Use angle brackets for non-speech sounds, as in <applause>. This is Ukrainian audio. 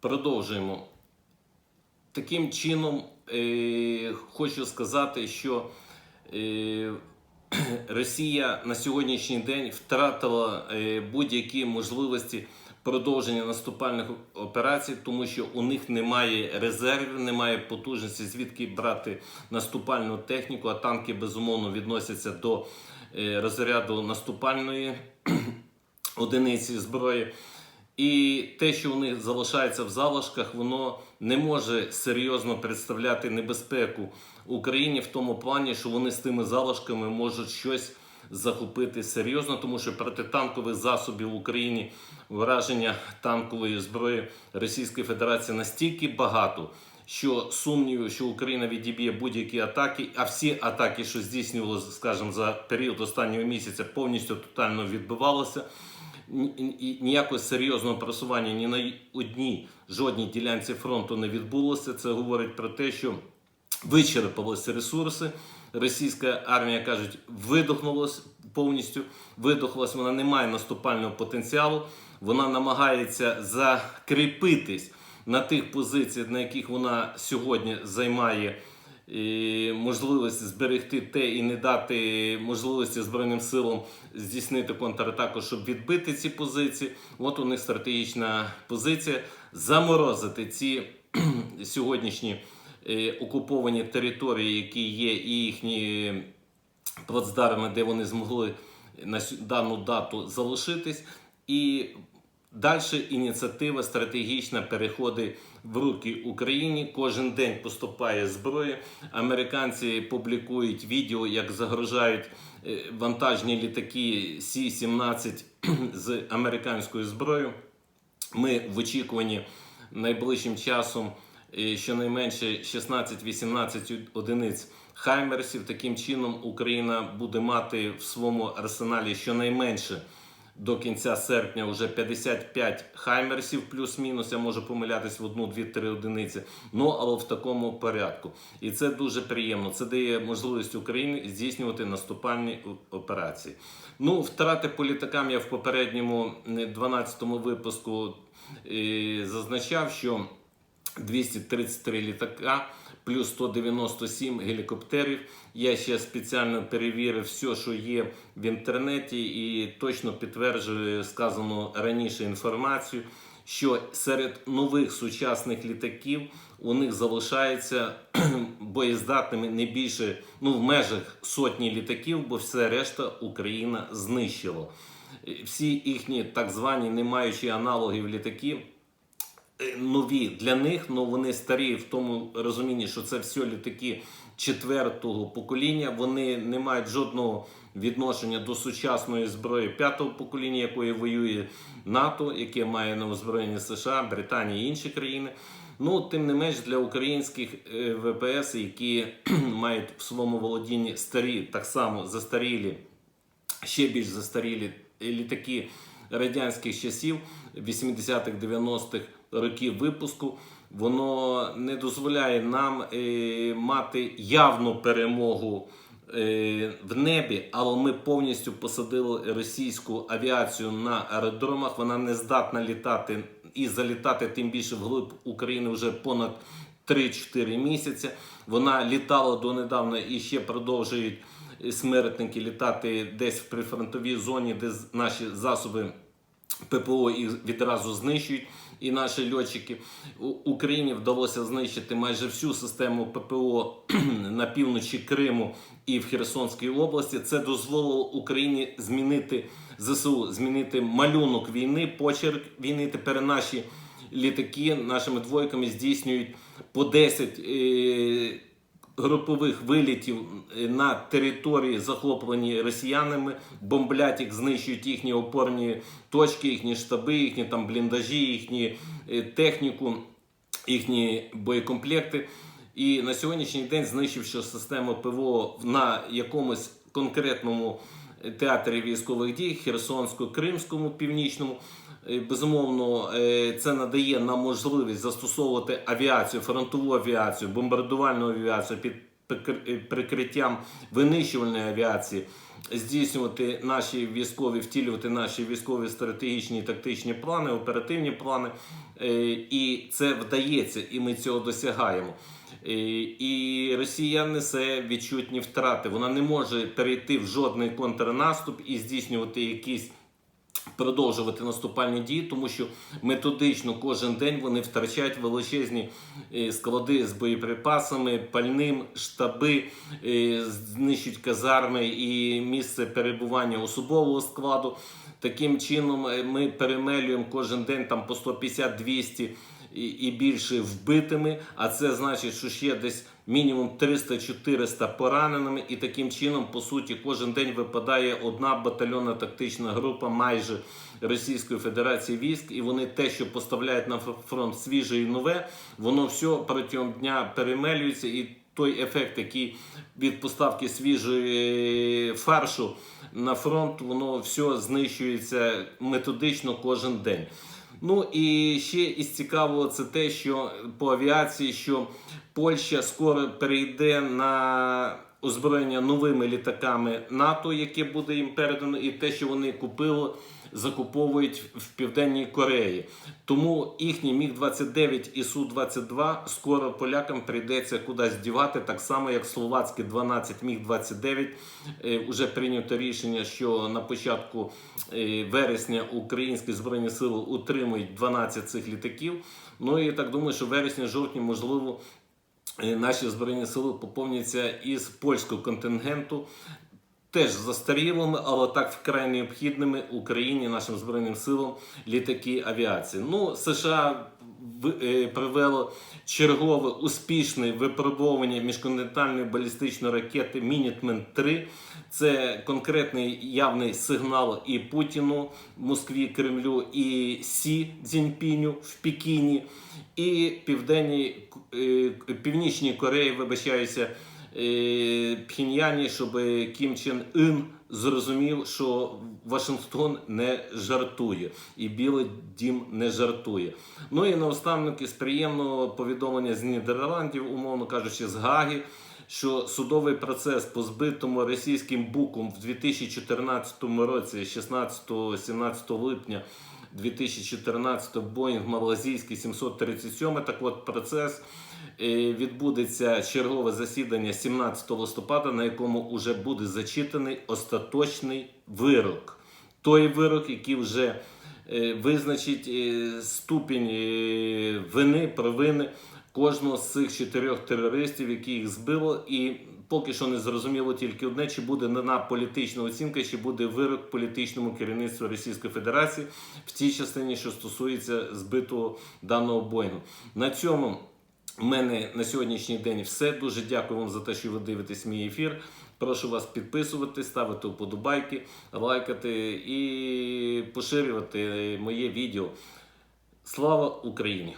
Продовжуємо. Таким чином, е, хочу сказати, що е, <clears throat> Росія на сьогоднішній день втратила е, будь-які можливості продовження наступальних операцій, тому що у них немає резервів, немає потужності, звідки брати наступальну техніку, а танки безумовно відносяться до е, розряду наступальної <clears throat> одиниці зброї. І те, що у них залишається в залишках, воно не може серйозно представляти небезпеку Україні в тому плані, що вони з тими залишками можуть щось захопити серйозно, тому що протитанкових засобів в Україні враження танкової зброї Російської Федерації настільки багато. Що сумнівів, що Україна відіб'є будь-які атаки, а всі атаки, що здійснювалися, скажімо, за період останнього місяця, повністю тотально ні- ніякого серйозного просування ні на одній жодній ділянці фронту не відбулося. Це говорить про те, що вичерпалися ресурси. Російська армія кажуть, видохнулась повністю, видохлась, вона не має наступального потенціалу. Вона намагається закріпитись на тих позиціях, на яких вона сьогодні займає і можливість зберегти те і не дати можливості Збройним силам здійснити контратаку, щоб відбити ці позиції. От у них стратегічна позиція заморозити ці <clears throat> сьогоднішні е, окуповані території, які є, і їхні плацдарми, де вони змогли на дану дату залишитись. І далі ініціатива стратегічна переходить в руки Україні. Кожен день поступає зброя. Американці публікують відео, як загрожають е, вантажні літаки Сі-17 з американською зброєю. Ми в очікуванні найближчим часом е, щонайменше 16-18 одиниць хаймерсів. Таким чином Україна буде мати в своєму арсеналі щонайменше до кінця серпня вже 55 хаймерсів, плюс-мінус. Я можу помилятись в одну, дві, три одиниці. Ну але в такому порядку. І це дуже приємно. Це дає можливість Україні здійснювати наступальні операції. Ну, втрати по літакам я в попередньому е, 12-му випуску е, зазначав, що 233 літака, плюс 197 гелікоптерів. Я ще спеціально перевірив все, що є в інтернеті, і точно підтверджую сказану раніше інформацію, що серед нових сучасних літаків у них залишається <clears throat> боєздатними не більше ну в межах сотні літаків, бо все решта Україна знищила. Всі їхні так звані не маючі аналогів літаків нові для них, але вони старі в тому розумінні, що це все літаки четвертого покоління. Вони не мають жодного відношення до сучасної зброї п'ятого покоління, якої воює НАТО, яке має на озброєнні США, Британія і інші країни. Ну, тим не менш, для українських е, ВПС, які <clears throat> мають в своєму володінні старі, так само застарілі ще більш застарілі літаки радянських часів 80-х, 90-х років випуску. Воно не дозволяє нам е, мати явну перемогу е, в небі, але ми повністю посадили російську авіацію на аеродромах. Вона не здатна літати і залітати тим більше вглиб України вже понад 3-4 місяці. Вона літала донедавна і ще продовжують смертники літати десь в прифронтовій зоні, де наші засоби ППО їх відразу знищують. І наші льотчики Україні вдалося знищити майже всю систему ППО <clears throat> на півночі Криму і в Херсонській області. Це дозволило Україні змінити ЗСУ, змінити малюнок війни, почерк війни. Тепер наші літаки нашими двойками здійснюють по 10 е, групових вилітів е, на території, захоплені росіянами, бомблять їх, знищують їхні опорні точки, їхні штаби, їхні там бліндажі, їхні е, техніку, їхні боєкомплекти. І на сьогоднішній день, знищивши систему ПВО на якомусь конкретному театрі військових дій, Херсонсько-Кримському, північному, е, безумовно, е, це надає нам можливість застосовувати авіацію, фронтову авіацію, бомбардувальну авіацію під е, прикриттям винищувальної авіації здійснювати наші військові, втілювати наші військові стратегічні тактичні плани, оперативні плани. Е, І це вдається, і ми цього досягаємо. Е, І Росія несе відчутні втрати. Вона не може перейти в жодний контрнаступ і здійснювати якісь продовжувати наступальні дії, тому що методично кожен день вони втрачають величезні е, склади з боєприпасами, пальним, штаби, е, знищують казарми і місце перебування особового складу. Таким чином е, ми перемелюємо кожен день там по 150-200 і, і більше вбитими. А це значить, що ще десь мінімум 300-400 пораненими. І таким чином, по суті, кожен день випадає одна батальйонна тактична група майже Російської Федерації військ. І вони те, що поставляють на фронт свіже і нове, воно все протягом дня перемелюється і. Той ефект, який від поставки свіжої фаршу на фронт, воно все знищується методично кожен день. Ну і ще із цікавого це те, що по авіації, що Польща скоро перейде на озброєння новими літаками НАТО, яке буде їм передано, і те, що вони купили, закуповують в Південній Кореї. Тому їхній міг 29 і су 22 скоро полякам прийдеться кудись дівати, так само як словацькі 12 міг 29 Уже прийнято рішення, що на початку е, вересня українські збройні сили утримують 12 цих літаків. Ну і так думаю, що в вересні-жовтні можливо. е, Наші збройні сили поповняться із польського контингенту, теж застарілими, але так вкрай необхідними Україні, нашим збройним силам літаки авіації. Ну, США е, чергове успішне випробовування міжконтинентальної балістичної ракети Мінітмен 3 Це конкретний явний сигнал і Путіну, Москві, Кремлю, і Сі Цзіньпіню в Пекіні, і Південній е, Північній Кореї, вибачаюся, е, Пхеньяні, щоб Кім Чен Ін зрозумів, що Вашингтон не жартує і Білий Дім не жартує. Ну і наостанок із приємного повідомлення з Нідерландів, умовно кажучи, з Гаги. Що судовий процес по збитому російським буком в 2014 році, 16-17 липня 2014 Боїнг Малазійський 737. Так от процес е, відбудеться чергове засідання 17 листопада, на якому вже буде зачитаний остаточний вирок. Той вирок, який вже е, визначить е, ступінь вини, провини кожного з цих чотирьох терористів, які їх збило, і поки що не зрозуміло тільки одне: чи буде дана політична оцінка, чи буде вирок політичному керівництву Російської Федерації в тій частині, що стосується збитого даного боїнгу. На цьому. У мене на сьогоднішній день все. Дуже дякую вам за те, що ви дивитесь мій ефір. Прошу вас підписувати, ставити вподобайки, лайкати і поширювати моє відео. Слава Україні!